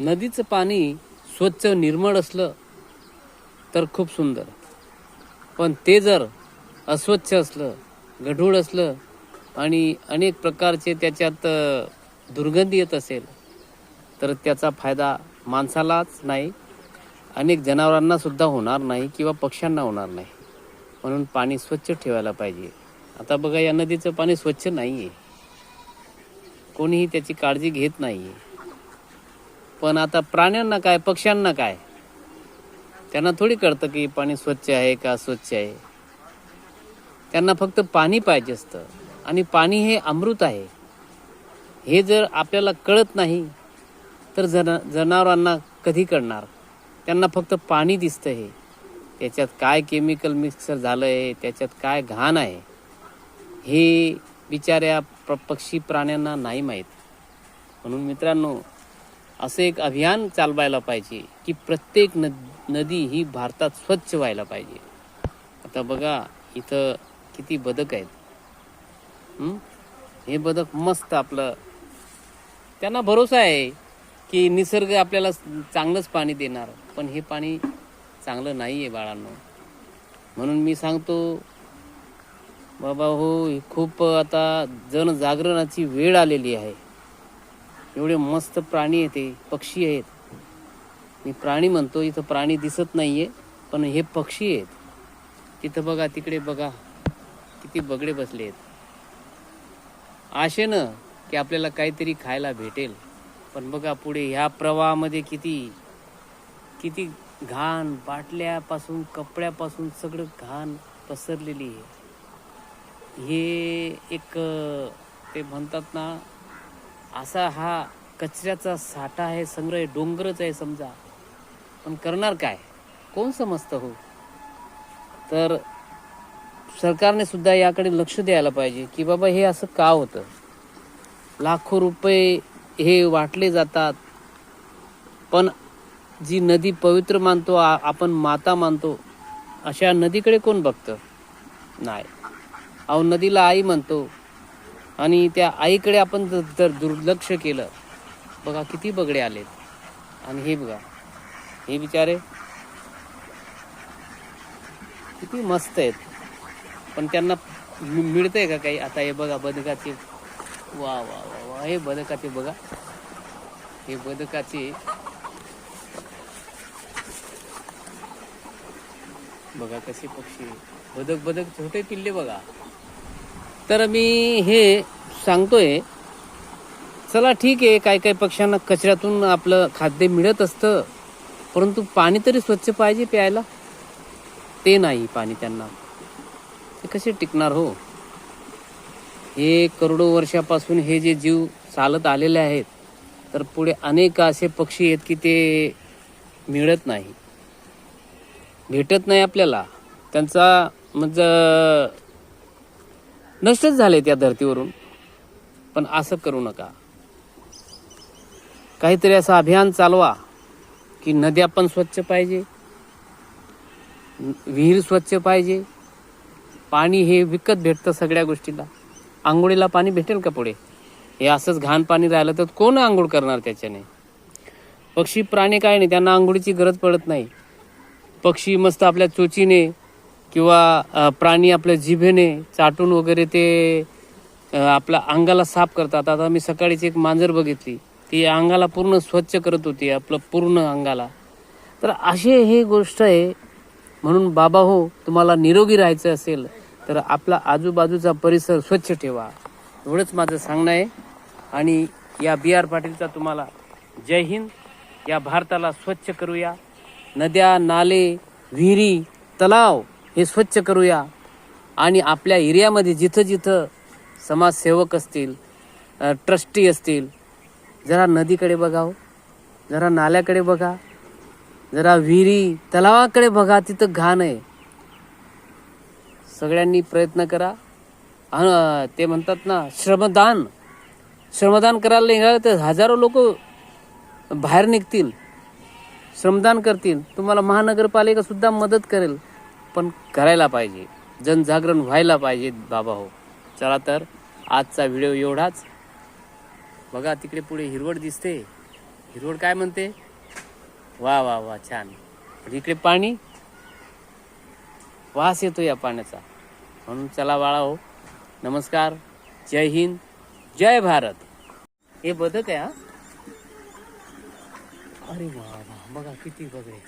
नदीचं पाणी स्वच्छ निर्मळ असलं तर खूप सुंदर. पण ते जर अस्वच्छ असलं गढूळ असलं आणि अनेक प्रकारचे त्याच्यात दुर्गंधी येत असेल तर त्याचा फायदा माणसालाच नाही अनेक जनावरांनासुद्धा होणार नाही किंवा पक्ष्यांना होणार नाही. म्हणून पाणी स्वच्छ ठेवायला पाहिजे. आता बघा या नदीचं पाणी स्वच्छ नाही आहे कोणीही त्याची काळजी घेत नाही आहे पण आता प्राण्यांना काय पक्ष्यांना काय? त्यांना थोडी कळतं की पाणी स्वच्छ आहे का अस्वच्छ आहे. त्यांना फक्त पाणी पाहिजे असतं. आणि पाणी हे अमृत आहे. हे जर आपल्याला कळत नाही तर जन जनावरांना कधी कळणार? त्यांना फक्त पाणी दिसतं हे. त्याच्यात काय केमिकल मिक्सर झालं आहे त्याच्यात काय घाण आहे? हे बिचाऱ्या प पक्षी प्राण्यांना नाही माहीत. म्हणून मित्रांनो असं एक अभियान चालवायला पाहिजे की प्रत्येक नद नदी ही भारतात स्वच्छ व्हायला पाहिजे. आता बघा इथं किती बदक आहेत. हे? बदक मस्त आपलं. त्यांना भरोसा आहे की निसर्ग आपल्याला चांगलंच पाणी देणार पण हे पाणी चांगलं नाही आहे बाळांनो. म्हणून मी सांगतो बाबा हो खूप आता जनजागरणाची वेळ आलेली आहे. एवढे मस्त प्राणी आहेत पक्षी आहेत. मी प्राणी म्हणतो इथं प्राणी दिसत नाहीये पण हे पक्षी आहेत. तिथं बघा तिकडे बघा किती बगडे बसले आहेत. आशेनं की आपल्याला काहीतरी खायला भेटेल. पण बघा पुढे ह्या प्रवाहामध्ये किती किती घाण बाटल्यापासून कपड्यापासून सगळं घाण पसरलेली आहे. हे एक ते म्हणतात ना असा हा कचऱ्याचा साठा आहे संग्रह डोंगरच आहे समजा. पण करणार काय? कोण समजतं हो? तर सरकारने सुद्धा याकडे लक्ष द्यायला पाहिजे की बाबा हे असं का होतं? लाखो रुपये हे वाटले जातात. पण जी नदी पवित्र मानतो आपण माता मानतो अशा नदीकडे कोण बघतं? नाही. अहो नदीला आई म्हणतो आणि त्या आईकडे आपण जर दुर्लक्ष केलं बघा किती बगडे आलेत. आणि हे बघा हे बिचारे किती मस्त आहेत. पण त्यांना मिळतंय का काही? आता हे बघा बदकाचे. वा वा वा वा हे बदकाचे बघा. हे बदकाचे. बघा कसे पक्षी बदक बदक छोटे पिल्ले बघा. तर मी हे सांगतोय चला ठीक आहे काय काय पक्ष्यांना कचऱ्यातून आपलं खाद्य मिळत असतं परंतु पाणी तरी स्वच्छ पाहिजे प्यायला? ते नाही पाणी त्यांना. ते कसे टिकणार हो? हे करोडो वर्षापासून हे जे जीव चालत आलेले आहेत तर पुढे अनेक असे पक्षी आहेत की ते मिळत नाही. भेटत नाही आपल्याला. त्यांचा म्हणजे नष्टच झाले त्या धर्तीवरून. पण असं करू नका. काहीतरी असं अभियान चालवा की नद्या पण स्वच्छ पाहिजे विहीर स्वच्छ पाहिजे पाणी हे विकत भेटतं सगळ्या गोष्टीला. आंघोळीला पाणी भेटेल का पुढे? हे असंच घाण पाणी राहिलं तर कोण आंघोळ करणार त्याच्याने? पक्षी प्राणी काय नाही त्यांना आंघोळीची गरज पडत नाही. पक्षी मस्त आपल्या चोचीने किंवा प्राणी आपल्या जिभेने चाटून वगैरे ते आपल्या अंगाला साफ करतात. आता मी सकाळीच एक मांजर बघितली. ती अंगाला पूर्ण स्वच्छ करत होती आपलं पूर्ण अंगाला. तर असे हे गोष्ट आहे. म्हणून बाबा हो तुम्हाला निरोगी राहायचं असेल तर आपला आजूबाजूचा परिसर स्वच्छ ठेवा. एवढंच माझं सांगणं आहे. आणि या बी आर पाटीलचा तुम्हाला जय हिंद. या भारताला स्वच्छ करूया. नद्या नाले विहिरी तलाव. हे स्वच्छ करूया. आणि आपल्या एरियामध्ये जिथं जिथं समाजसेवक असतील ट्रस्टी असतील जरा नदीकडे बघावं हो. जरा नाल्याकडे बघा. जरा विहिरी तलावाकडे बघा तिथं घाण आहे. सगळ्यांनी प्रयत्न करा. ते म्हणतात ना श्रमदान. श्रमदान करायला निघालं तर हजारो लोक बाहेर निघतील. श्रमदान करतील. तुम्हाला महानगरपालिकासुद्धा मदत करेल. पण करायला पाहिजे. जनजागरण व्हायला पाहिजे बाबा हो. चला तर आजचा व्हिडिओ एवढाच. बघा तिकडे पुढे हिरवळ दिसते. हिरवळ काय म्हणते? वा वा वा छान. म्हणजे इकडे पाणी? वास येतो या पाण्याचा. म्हणून चला बाळा हो. नमस्कार. जय हिंद. जय भारत. हे बदक आहे हा? अरे वा वा. बघा किती बघे